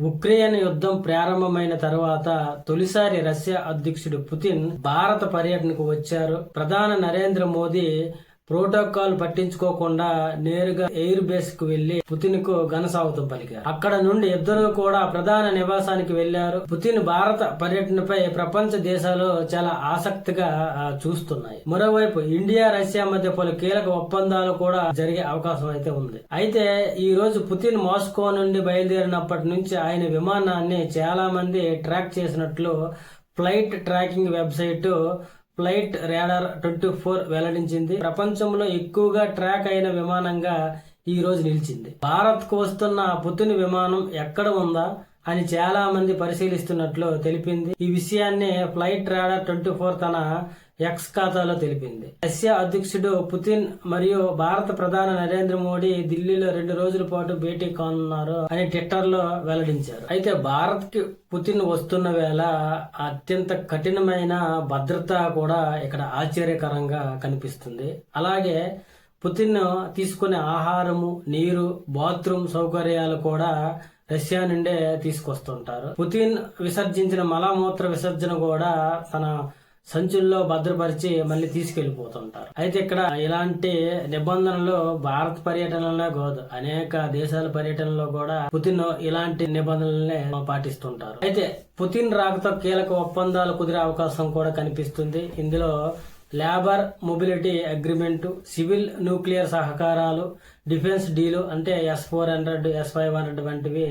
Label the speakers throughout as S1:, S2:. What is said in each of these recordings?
S1: Ukraine యుద్ధం ప్రారంభమైన తర్వాత తొలిసారి రష్యా అధ్యక్షుడు పుతిన్ భారత పర్యటనకు వచ్చారు. ప్రధాని నరేంద్ర మోదీ ప్రోటోకాల్ పట్టించుకోకుండా నేరుగా ఎయిర్ బేస్కు వెళ్ళి పుతిన్కు ఘనస్వాగతం పలికారు. అక్కడ నుండి ఇద్దరు కూడా ప్రధాన నివాసానికి వెళ్ళారు పుతిన్ భారత పర్యటనపై ప్రపంచ దేశాలు చాలా ఆసక్తిగా చూస్తున్నాయి. మరోవైపు ఇండియా రష్యా మధ్య పలు కీలక ఒప్పందాలు కూడా జరిగే అవకాశం అయితే ఉంది. అయితే ఈ రోజు పుతిన్ మాస్కో నుండి బయలుదేరినప్పటి నుంచి ఆయన విమానాన్ని చాలా మంది ట్రాక్ చేసినట్లు flight tracking website flight radar twenty four వెల్లడించింది. ప్రపంచంలో ఎక్కువగా ట్రాక్ అయిన విమానంగా ఈ రోజు నిలిచింది. భారత్కు వస్తున్న పుతిన్ విమానం ఎక్కడ ఉందా అని చాలా మంది పరిశీలిస్తున్నట్లు తెలిపింది. ఈ విషయాన్ని ఫ్లైట్ రాడార్ ట్వంటీ ఫోర్ తన ఎక్స్ ఖాతాలో తెలిపింది. రష్యా అధ్యక్షుడు పుతిన్ మరియు భారత ప్రధాని నరేంద్ర మోడీ ఢిల్లీలో రెండు రోజుల పాటు భేటీ కానున్నారు అని ట్విట్టర్లో వెల్లడించారు. అయితే భారత్కి పుతిన్ వస్తున్న వేళ అత్యంత కఠినమైన భద్రత కూడా ఇక్కడ ఆశ్చర్యకరంగా కనిపిస్తుంది. అలాగే పుతిన్ తీసుకునే ఆహారము నీరు బాత్రూమ్ సౌకర్యాలు కూడా రష్యా నుండే తీసుకొస్తుంటారు. పుతిన్ విసర్జించిన మలమూత్ర విసర్జన కూడా తన సంచుల్లో భద్రపరిచి మళ్ళీ తీసుకెళ్ళిపోతుంటారు అయితే ఇక్కడ ఇలాంటి నిబంధనలు భారత్ పర్యటనలో కాదు అనేక దేశాల పర్యటనలో కూడా పుతిన్ ఇలాంటి నిబంధనలనే పాటిస్తుంటారు. అయితే పుతిన్ రాకతో కీలక ఒప్పందాలు కుదిరే అవకాశం కూడా కనిపిస్తుంది. ఇందులో labour mobility agreement civil nuclear సహకారాలు డిఫెన్స్ డీలు అంటే S four hundred S five hundred వంటివి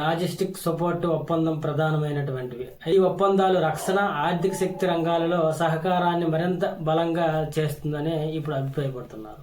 S1: లాజిస్టిక్ సపోర్ట్ ఒప్పందం ప్రధానమైనటువంటివి. ఈ ఒప్పందాలు రక్షణ ఆర్థిక శక్తి రంగాలలో సహకారాన్ని మరింత బలంగా చేస్తుందని ఇప్పుడు అభిప్రాయపడుతున్నారు.